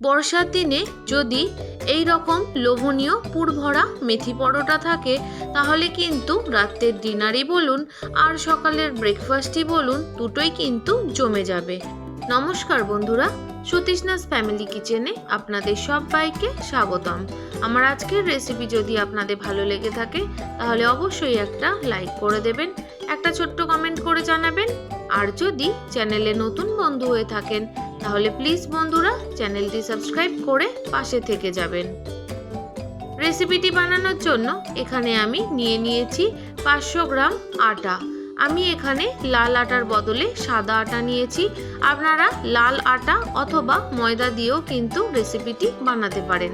বর্ষার দিনে যদি এই রকম লোভনীয় পুরভরা মেথি পরোটা থাকে, তাহলে কিন্তু রাত্রের ডিনারই বলুন আর সকালের ব্রেকফাস্টই বলুন, দুটোই কিন্তু জমে যাবে। নমস্কার বন্ধুরা সতীশনাথ ফ্যামিলি কিচেনে আপনাদের সবাইকে স্বাগতম। আমার আজকের রেসিপি যদি আপনাদের ভালো লেগে থাকে, তাহলে অবশ্যই একটা লাইক করে দেবেন, একটা ছোট্ট কমেন্ট করে জানাবেন। আর যদি চ্যানেলে নতুন বন্ধু হয়ে থাকেন তাহলে প্লিজ বন্ধুরা চ্যানেলটি সাবস্ক্রাইব করে পাশে থেকে যাবেন। রেসিপিটি বানানোর জন্য এখানে আমি নিয়ে নিয়েছি পাঁচশো গ্রাম আটা। আমি এখানে লাল আটার বদলে সাদা আটা নিয়েছি। আপনারা লাল আটা অথবা ময়দা দিয়েও কিন্তু রেসিপিটি বানাতে পারেন।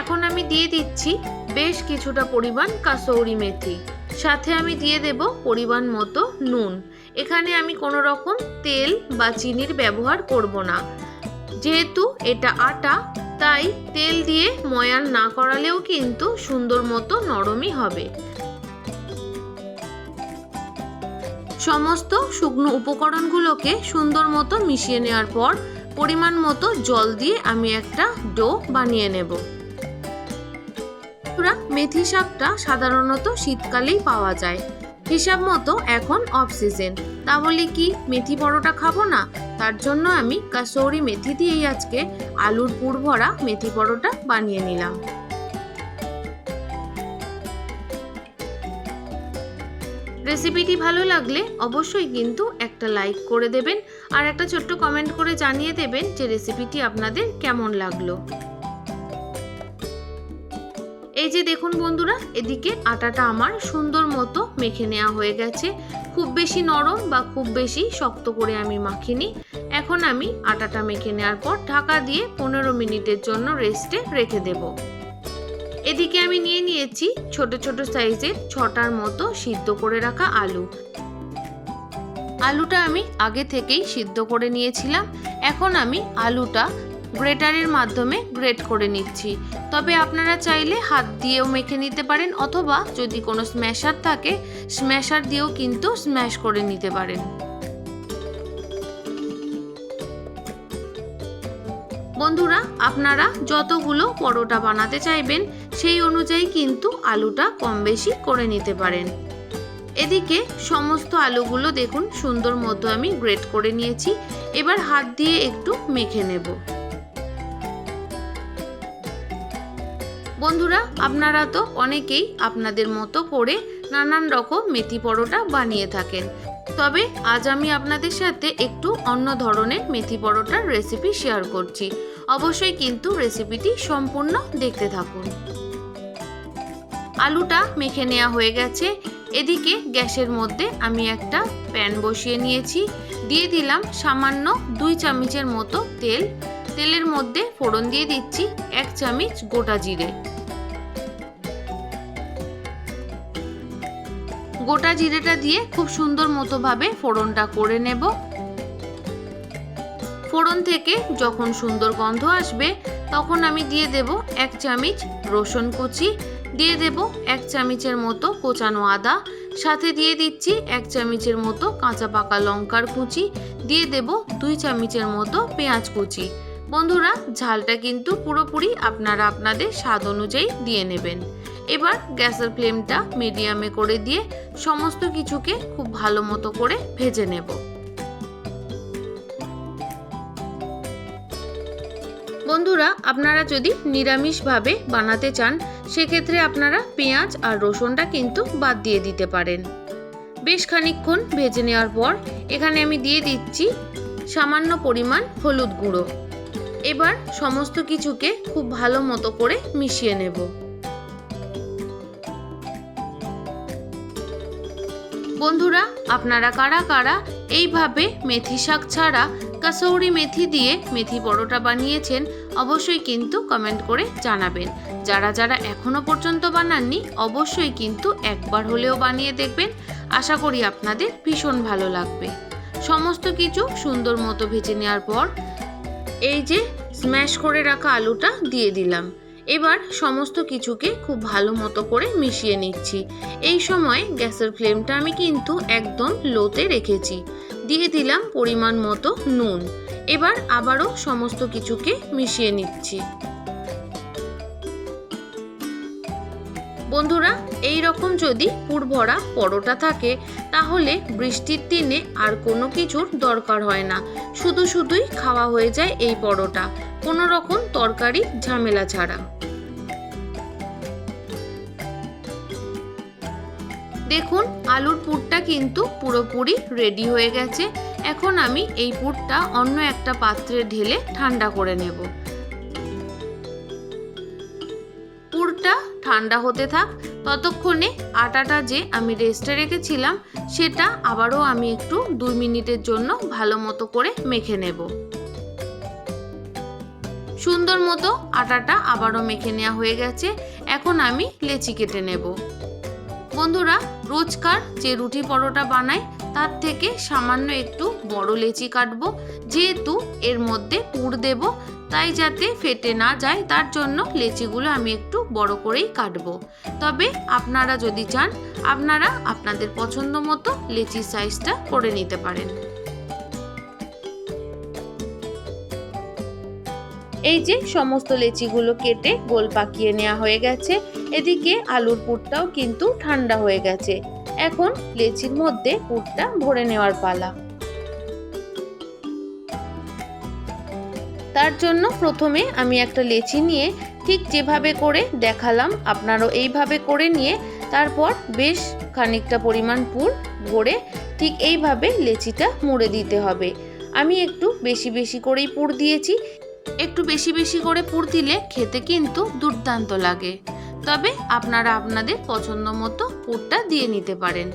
এখন আমি দিয়ে দিচ্ছি বেশ কিছুটা পরিমাণ কাসৌরি মেথি। সাথে আমি দিয়ে দেব পরিমাণ মতো নুন। এখানে আমি কোনো রকম তেল বা চিনির ব্যবহার করব না। যেহেতু এটা আটা, তাই তেল দিয়ে ময়ান না করালেও কিন্তু সুন্দর মতো নরমই হবে। সমস্ত শুকনো উপকরণগুলোকে সুন্দর মতো মিশিয়ে নেওয়ার পর পরিমাণ মতো জল দিয়ে আমি একটা ডো বানিয়ে নেব। মেথি শাকটা সাধারণত শীতকালেই পাওয়া যায়। হিসাব মতো এখন অফ সিজন তাহলে কি মেথি পরোটা খাব না? তার জন্য আমি কাসৌরি মেথি দিয়েই আজকে আলুর পুর ভরা মেথি পরোটা বানিয়ে নিলাম। রেসিপিটি ভালো লাগলে অবশ্যই কিন্তু একটা লাইক করে দেবেন আর একটা ছোট্ট কমেন্ট করে জানিয়ে দেবেন যে রেসিপিটি আপনাদের কেমন লাগল। যে দেখুন বন্ধুরা, এদিকে আটাটা আমার সুন্দর মতো মেখে নেওয়া হয়ে গেছে। খুব বেশি নরম বা খুব বেশি শক্ত করে আমি মাখিনি। এখন আমি আটাটা মেখে নেওয়ার পর ঢাকা দিয়ে পনেরো মিনিটের জন্য রেস্টে রেখে দেব। এদিকে আমি নিয়ে নিয়েছি ছোট ছোট সাইজের ছটার মতো সিদ্ধ করে রাখা আলু। আলুটা আমি আগে থেকেই সিদ্ধ করে নিয়েছিলাম। এখন আমি আলুটা গ্রেটারের মাধ্যমে গ্রেট করে নিচ্ছি। তবে আপনারা চাইলে হাত দিয়েও মেখে নিতে পারেন অথবা যদি কোনো স্ম্যাশার থাকে, স্ম্যাশার দিয়েও কিন্তু স্ম্যাশ করে নিতে পারেন। বন্ধুরা, আপনারা যতগুলো পরোটা বানাতে চাইবেন, সেই অনুযায়ী কিন্তু আলুটা কম বেশি করে নিতে পারেন। এদিকে সমস্ত আলুগুলো দেখুন, সুন্দর মতো আমি গ্রেট করে নিয়েছি। এবার হাত দিয়ে একটু মেখে নেব। বন্ধুরা, আপনারা তো অনেকেই আপনাদের মতো করে নানান রকম মেথি পরোটা বানিয়ে থাকেন। তবে আজ আমি আপনাদের সাথে একটু অন্য ধরনের মেথি পরোটার রেসিপি শেয়ার করছি। অবশ্যই কিন্তু রেসিপিটি সম্পূর্ণ দেখতে থাকুন। আলুটা মেখে নেওয়া হয়ে গেছে। এদিকে গ্যাসের মধ্যে আমি একটা প্যান বসিয়ে নিয়েছি। দিয়ে দিলাম সামান্য দুই চামচের মতো তেল। তেলের মধ্যে ফোড়ন দিয়ে দিচ্ছি এক চামচ গোটা জিরে। গোটা জিরেটা দিয়ে খুব সুন্দর মতো ভাবে ফোড়নটা করে নেব। ফোড়ন থেকে যখন সুন্দর গন্ধ আসবে, তখন আমি দিয়ে দেব এক চামচ রসুন কুচি, দিয়ে দেব এক চামচের মতো কোচানো আদা, সাথে দিয়ে দিচ্ছি এক চামচের মতো কাঁচা পাকা লঙ্কার কুচি, দিয়ে দেব দুই চামচের মতো পেঁয়াজ কুচি। বন্ধুরা, ঝালটা কিন্তু পুরোপুরি আপনারা আপনাদের স্বাদ অনুযায়ী দিয়ে নেবেন। এবার গ্যাসের ফ্লেমটা মিডিয়ামে করে দিয়ে সমস্ত কিছুকে খুব ভালো মতো করে ভেজে নেব। বন্ধুরা, আপনারা যদি নিরামিষভাবে বানাতে চান, সেক্ষেত্রে আপনারা পেঁয়াজ আর রসুনটা কিন্তু বাদ দিয়ে দিতে পারেন। বেশ খানিকক্ষণ ভেজে নেওয়ার পর, এখানে আমি দিয়ে দিচ্ছি সামান্য পরিমাণ হলুদ গুঁড়ো। এবার সমস্ত কিছুকে খুব ভালো মতো করে মিশিয়ে নেব। বন্ধুরা, আপনারা কারা কারা এইভাবে মেথি শাক ছাড়া কাসৌরি মেথি দিয়ে মেথি পরোটা বানিয়েছেন, অবশ্যই কিন্তু কমেন্ট করে জানাবেন। যারা যারা এখনও পর্যন্ত বানাননি, অবশ্যই কিন্তু একবার হলেও বানিয়ে দেখবেন। আশা করি আপনাদের ভীষণ ভালো লাগবে। সমস্ত কিছু সুন্দর মতো ভেজে নেওয়ার পর, এই যে স্ম্যাশ করে রাখা আলুটা দিয়ে দিলাম। এবার সমস্ত কিছুকে খুব ভালো মতো করে মিশিয়ে নিচ্ছি। এই সময় গ্যাসের ফ্লেমটা আমি কিন্তু একদম লোতে রেখেছি। দিয়ে দিলাম পরিমাণ মতো নুন। এবার আবারও সমস্ত কিছুকে মিশিয়ে নিচ্ছি। বন্ধুরা, এই রকম যদি পুর ভরা পরোটা থাকে, তাহলে বৃষ্টির দিনে আর কোনো কিছুর দরকার হয় না। শুধু শুধুই খাওয়া হয়ে যায় এই পরোটা, কোনো রকম তরকারি ঝামেলা ছাড়া। দেখুন, আলুর পুরটা কিন্তু পুরোপুরি রেডি হয়ে গেছে। এখন আমি এই পুরটা অন্য একটা পাত্রে ঢেলে ঠান্ডা করে নেব। ঠান্ডা হতে থাক, ততক্ষণে আটাটা যে আমি রেস্টে রেখেছিলাম, সেটা আবারও আমি একটু দুই মিনিটের জন্য ভালো মতো করে মেখে নেব। সুন্দর মতো আটাটা আবারও মেখে নেওয়া হয়ে গেছে, এখন আমি লেচি কেটে নেব। বন্ধুরা, রোজকার যে রুটি পরোটা বানাই তার থেকে সামান্য একটু বড় লেচি কাটব। যেহেতু এর মধ্যে পুর দেব, তাই যাতে ফেটে না যায়, তার জন্য লেচিগুলো আমি একটু বড় করেই কাটব। তবে আপনারা যদি চান, আপনারা আপনাদের পছন্দ মতো লেচির সাইজটা করে নিতে পারেন। এই যে সমস্ত লেচিগুলো কেটে গোল পাকিয়ে নেওয়া হয়ে গেছে, এদিকে আলুর পুরটাও কিন্তু ঠান্ডা হয়ে গেছে। এখন লেচির মধ্যে পুরটা ভরে নেওয়ার পালা। তার জন্য প্রথমে আমি একটা লেচি নিয়ে ঠিক যেভাবে করে দেখালাম, আপনারও এইভাবে করে নিয়ে তারপর বেশ খানিকটা পরিমাণ পুর ভরে ঠিক এইভাবে লেচিটা মুড়ে দিতে হবে। আমি একটু বেশি বেশি করেই পুর দিয়েছি একটু বেশি বেশি করে পুর দিলে খেতে কিন্তু দুর্দান্ত লাগে। তবে আপনারা আপনাদের পছন্দ মতো পুরটা দিয়ে নিতে পারেন।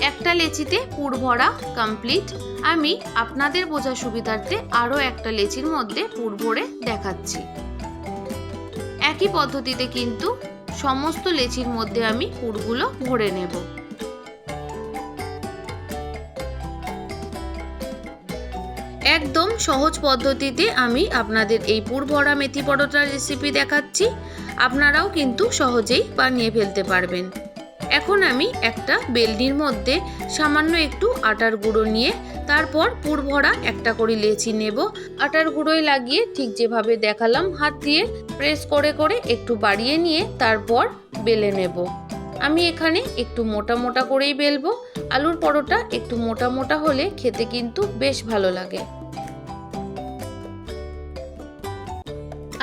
একটা লেচিতে পুর ভরা কমপ্লিট আমি আপনাদের বোঝা সুবিধার্থে আরও একটা লেচির মধ্যে পুর ভরে দেখাচ্ছি। একই পদ্ধতিতে কিন্তু সমস্ত লেচির মধ্যে আমি পুরগুলো ভরে নেব। একদম সহজ পদ্ধতিতে আমি আপনাদের এই পুর ভরা মেথি পরোটার রেসিপি দেখাচ্ছি। আপনারাও কিন্তু সহজেই বানিয়ে ফেলতে পারবেন। এখন আমি একটা বেলনির মধ্যে সামান্য একটু আটার গুঁড়ো নিয়ে তারপর পুর ভরা একটা করে লেচি নেব। আটার গুঁড়োয় লাগিয়ে ঠিক যেভাবে দেখালাম, হাত দিয়ে প্রেস করে করে একটু বাড়িয়ে নিয়ে তারপর বেলে নেব। আমি এখানে একটু মোটা মোটা করেই বেলবো। আলুর পরোটা একটু মোটা মোটা হলে খেতে কিন্তু বেশ ভালো লাগে।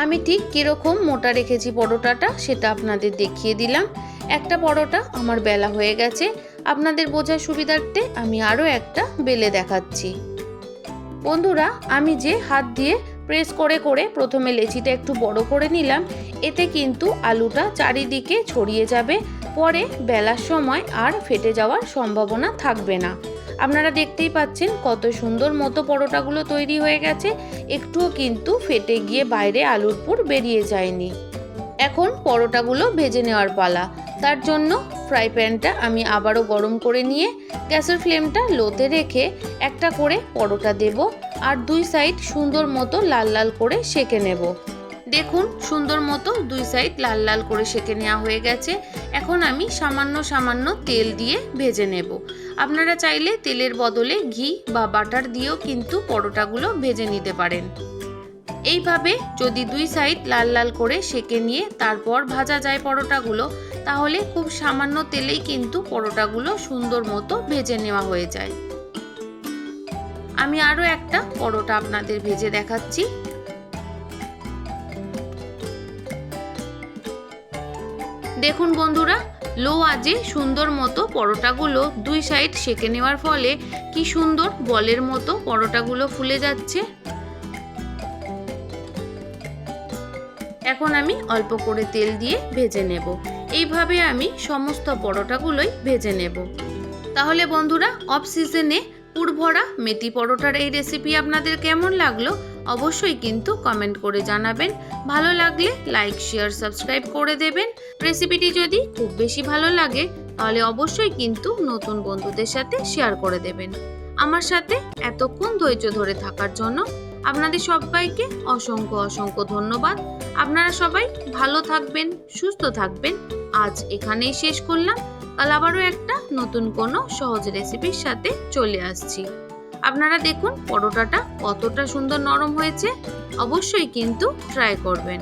আমি ঠিক কীরকম মোটা রেখেছি পরোটাটা সেটা আপনাদের দেখিয়ে দিলাম। একটা পরোটা আমার বেলা হয়ে গেছে। আপনাদের বোঝার সুবিধার্থে আমি আরও একটা বেলে দেখাচ্ছি। বন্ধুরা, আমি যে হাত দিয়ে প্রেস করে করে প্রথমে লেচিটা একটু বড় করে নিলাম, এতে কিন্তু আলুটা চারিদিকে ছড়িয়ে যাবে। পরে বেলার সময় আর ফেটে যাওয়ার সম্ভাবনা থাকবে না। আপনারা দেখতেই পাচ্ছেন কত সুন্দর মতো পরোটাগুলো তৈরি হয়ে গেছে। একটুও কিন্তু ফেটে গিয়ে বাইরে আলুর পুর বেরিয়ে যায়নি। এখন পরোটাগুলো ভেজে নেওয়ার পালা। তার জন্য ফ্রাই প্যানটা আমি আবারও গরম করে নিয়ে গ্যাসের ফ্লেমটা লোতে রেখে একটা করে পরোটা দেব। আর দুই সাইড সুন্দর মতো লাল লাল করে সেকে নেব। দেখুন, সুন্দর মতো দুই সাইড লাল লাল করে সেকে নেওয়া হয়ে গেছে। এখন আমি সামান্য সামান্য তেল দিয়ে ভেজে নেব। আপনারা চাইলে তেলের বদলে ঘি বা বাটার দিয়েও কিন্তু পরোটাগুলো ভেজে নিতে পারেন। এইভাবে যদি দুই সাইড লাল লাল করে সেকে নিয়ে তারপর ভাজা যায় পরোটাগুলো, তাহলে খুব সামান্য তেলেই কিন্তু পরোটাগুলো সুন্দর মতো ভেজে নেওয়া হয়ে যায়। আমি আরও একটা পরোটা আপনাদের ভেজে দেখাচ্ছি। দেখুন বন্ধুরা, লো আজে সুন্দর মতো পরোটাগুলো দুই সাইড সেকে নেওয়ার ফলে কি সুন্দর বলের মতো পরোটাগুলো ফুলে যাচ্ছে। এখন আমি অল্প করে তেল দিয়ে ভেজে নেব। এইভাবে আমি সমস্ত পরোটাগুলোই ভেজে নেব। তাহলে বন্ধুরা অফ সিজনে পুরভরা মেথি পরোটার এই রেসিপি আপনাদের কেমন লাগল অবশ্যই কিন্তু কমেন্ট করে জানাবেন। ভালো লাগলে লাইক শেয়ার সাবস্ক্রাইব করে দেবেন। রেসিপিটি যদি খুব বেশি ভালো লাগে, তাহলে অবশ্যই কিন্তু নতুন বন্ধুদের সাথে শেয়ার করে দেবেন। আমার সাথে এতক্ষণ ধৈর্য ধরে থাকার জন্য আপনাদের সবাইকে অসংখ্য অসংখ্য ধন্যবাদ। আপনারা সবাই ভালো থাকবেন, সুস্থ থাকবেন। আজ এখানেই শেষ করলাম। কাল আবারও একটা নতুন কোনো সহজ রেসিপির সাথে চলে আসছি। আপনারা দেখুন পরোটাটা কতটা সুন্দর নরম হয়েছে, অবশ্যই কিন্তু ট্রাই করবেন।